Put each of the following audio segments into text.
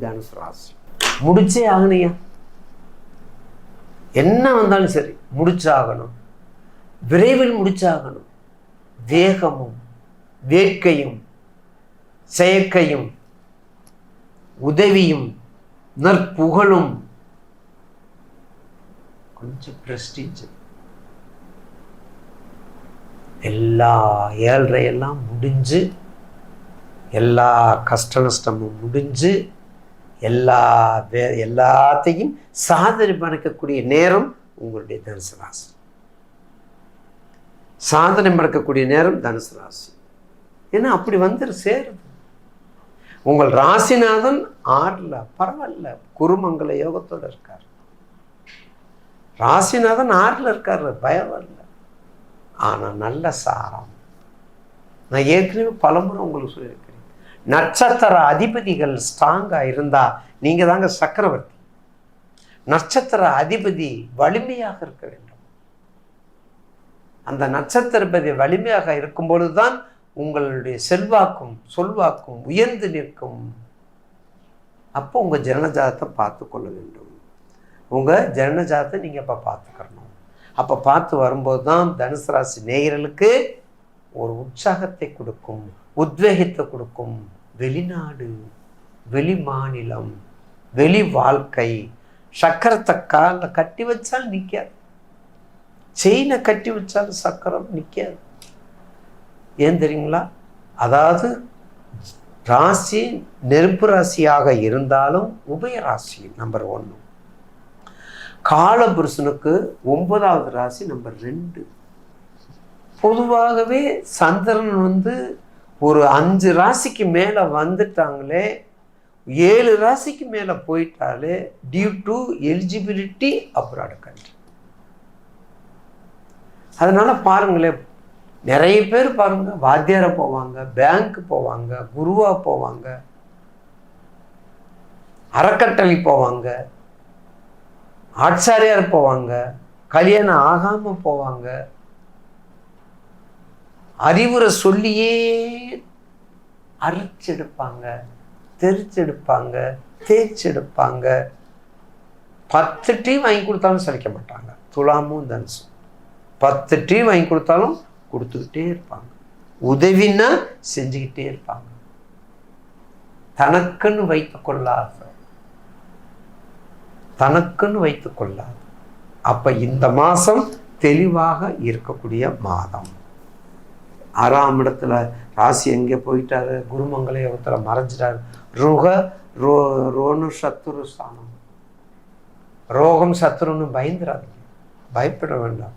தனுசு ராசி முடிச்சே ஆகணையா என்ன வந்தாலும் சரி முடிச்சாகணும். விரைவில் முடிச்சாகணும். வேகமும் வேட்கையும் செயற்கையும் உதவியும் நற்புகழும் கொஞ்சம் பிரஸ்டீஜ் எல்லா ஏழ்றையெல்லாம் முடிஞ்சு எல்லா கஷ்ட நஷ்டமும் முடிஞ்சு எல்லா வே எல்லாத்தையும் சாதனை பறக்கக்கூடிய நேரம் உங்களுடைய தனுசு ராசி. சாதனை படைக்கக்கூடிய நேரம் தனுசு ராசி. ஏன்னா அப்படி வந்துரு சேருது. உங்கள் ராசிநாதன் ஆறில் பரவாயில்ல. குருமங்கல யோகத்தோட இருக்கார். ராசிநாதன் ஆறில் இருக்கார் பரவாயில்ல ஆனால் நல்ல சாரம். நான் ஏற்கனவே பலமுறை உங்களுக்கு சொல்லியிருக்கேன். நட்சத்திர அதிபதிகள் ஸ்ட்ராங்காக இருந்தால் நீங்கள் தாங்க சக்கரவர்த்தி. நட்சத்திர அதிபதி வலிமையாக இருக்க வேண்டும். அந்த நட்சத்திரபதி வலிமையாக இருக்கும் பொழுதுதான் உங்களுடைய செல்வாக்கும் சொல்வாக்கும் உயர்ந்து நிற்கும். அப்போ உங்கள் ஜனனஜாதத்தை பார்த்து கொள்ள வேண்டும். உங்கள் ஜனனஜாதத்தை நீங்கள் அப்போ பார்த்துக்கணும் அப்போ பார்த்து வரும்போது தான் தனுசு ராசி நேயர்களுக்கு ஒரு உற்சாகத்தை கொடுக்கும் உத்வேகத்தை கொடுக்கும். வெளிநாடு வெளி மாநிலம் வெளி வாழ்க்கை சக்கரத்தை காலில் கட்டி வச்சால் நிற்காது செயினை கட்டி வச்சாலும் சக்கரம் நிற்காது ஏன் தெரியுங்களா? அதாவது ராசி நெருப்பு ராசியாக இருந்தாலும் உபய ராசி நம்பர் ஒன்று காலபுருஷனுக்கு ஒன்பதாவது ராசி நம்பர் ரெண்டு பொதுவாகவே சந்திரன் வந்து ஒரு அஞ்சு ராசிக்கு மேலே வந்துட்டாங்களே ஏழு ராசிக்கு மேலே போயிட்டாலே due to eligibility abroad country அதனால் பாருங்களேன் நிறைய பேர் பாருங்கள் வாத்தியாரை போவாங்க பேங்க் போவாங்க குருவா போவாங்க அறக்கட்டளை போவாங்க ஆட்சாரியார் போவாங்க கல்யாணம் ஆகாமல் போவாங்க அறிவுரை சொல்லியே அரைச்செடுப்பாங்க தெரிச்செடுப்பாங்க தேய்ச்செடுப்பாங்க. பத்து டீ வாங்கி கொடுத்தாலும் சலிக்க மாட்டாங்க. துலாமும் தனுசும். பத்து டீ வாங்கி கொடுத்தாலும் கொடுத்துக்கிட்டே இருப்பாங்க. உதவின்னா செஞ்சுக்கிட்டே இருப்பாங்க. தனக்குன்னு வைத்து கொள்ளாத தனக்குன்னு வைத்து கொள்ளாது. அப்போ இந்த மாதம் தெளிவாக இருக்கக்கூடிய மாதம். ஆறாம் இடத்துல ராசி எங்கே போயிட்டாரு? குருமங்கல ஒருத்தரை மறைஞ்சிட்டாரு. ருக ரோ ரோனு சத்துரு ஸ்தானம். ரோகம் சத்துருன்னு பயந்துடாதீங்க பயப்பட வேண்டாம்.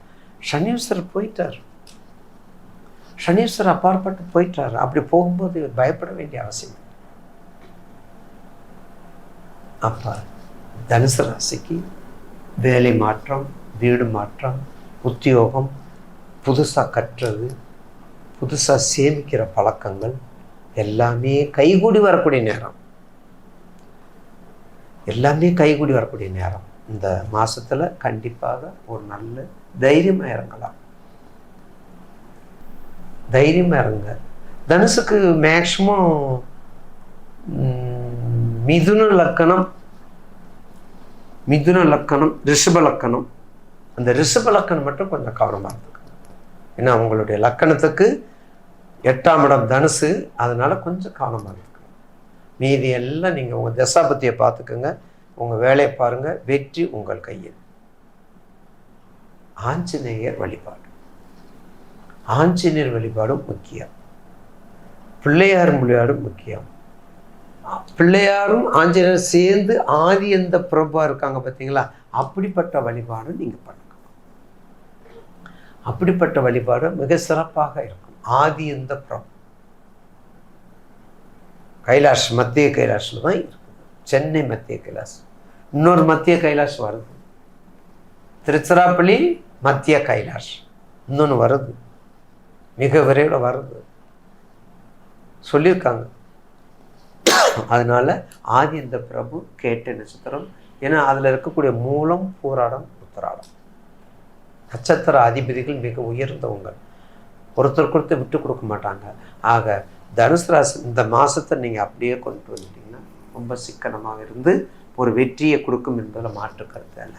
சனீஸ்வரர் போயிட்டார். சனீஸ்வரர் அப்பாற்பட்டு போயிட்டார். அப்படி போகும்போது பயப்பட வேண்டிய அவசியம் அப்பா தனுசு ராசிக்கு வேலை மாற்றம் வீடு மாற்றம் உத்தியோகம் புதுசாக கற்றது புதுசாக சேமிக்கிற பழக்கங்கள் எல்லாமே கைகூடி வரக்கூடிய நேரம். எல்லாமே கைகூடி வரக்கூடிய நேரம். இந்த மாதத்தில் கண்டிப்பாக ஒரு நல்ல தைரியமாக இறங்கலாம். தைரியமாக இறங்க. தனுசுக்கு மேக்சிமம் மிதுன லக்கணம் மிதுன லக்கணம் ரிஷப லக்கணம். அந்த ரிஷப லக்கணம் மட்டும் கொஞ்சம் கவனமாக இருக்கும் ஏன்னா உங்களுடைய லக்கணத்துக்கு எட்டாம் இடம் தனுசு. அதனால் கொஞ்சம் கவனமாக இருக்கும் மீதி எல்லாம் நீங்கள் உங்கள் தசாபத்தியை பார்த்துக்கோங்க. உங்கள் வேலையை பாருங்கள் வெற்றி உங்கள் கையில். ஆஞ்சநேயர் வழிபாடு. ஆஞ்சநேயர் வழிபாடும் முக்கியம். பிள்ளையார் வழிபாடும் முக்கியம். பிள்ளையாரும் ஆஞ்சநேயர் சேர்ந்து ஆதி எந்த பிரபா இருக்காங்க பார்த்தீங்களா? அப்படிப்பட்ட வழிபாடும் நீங்கள் பண்ணுங்க அப்படிப்பட்ட வழிபாடு மிக சிறப்பாக இருக்கும். ஆதி இந்த புறம். கைலாஷ் மத்திய கைலாஷில் தான் இருக்குது சென்னை மத்திய கைலாஷ். இன்னொரு மத்திய கைலாஷ் வருது. திருச்சிராப்பள்ளி மத்திய கைலாஷ். இன்னொன்று வருது. மிக விரைவில் வருது. சொல்லியிருக்காங்க. அதனால ஆதி இந்த பிரபு கேட்ட நட்சத்திரம் ஏன்னா அதில் இருக்கக்கூடிய மூலம் போராடம் உத்தராடம். நட்சத்திர அதிபதிகள் மிக உயர்ந்தவங்க. ஒருத்தர் கொடுத்து விட்டு கொடுக்க மாட்டாங்க. ஆக தனுசு ராசி இந்த மாதத்தை நீங்கள் அப்படியே கொண்டு வந்துட்டீங்கன்னா ரொம்ப சிக்கனமாக இருந்து ஒரு வெற்றியை கொடுக்கும் என்பதில் மாற்று கருத்து அல்ல.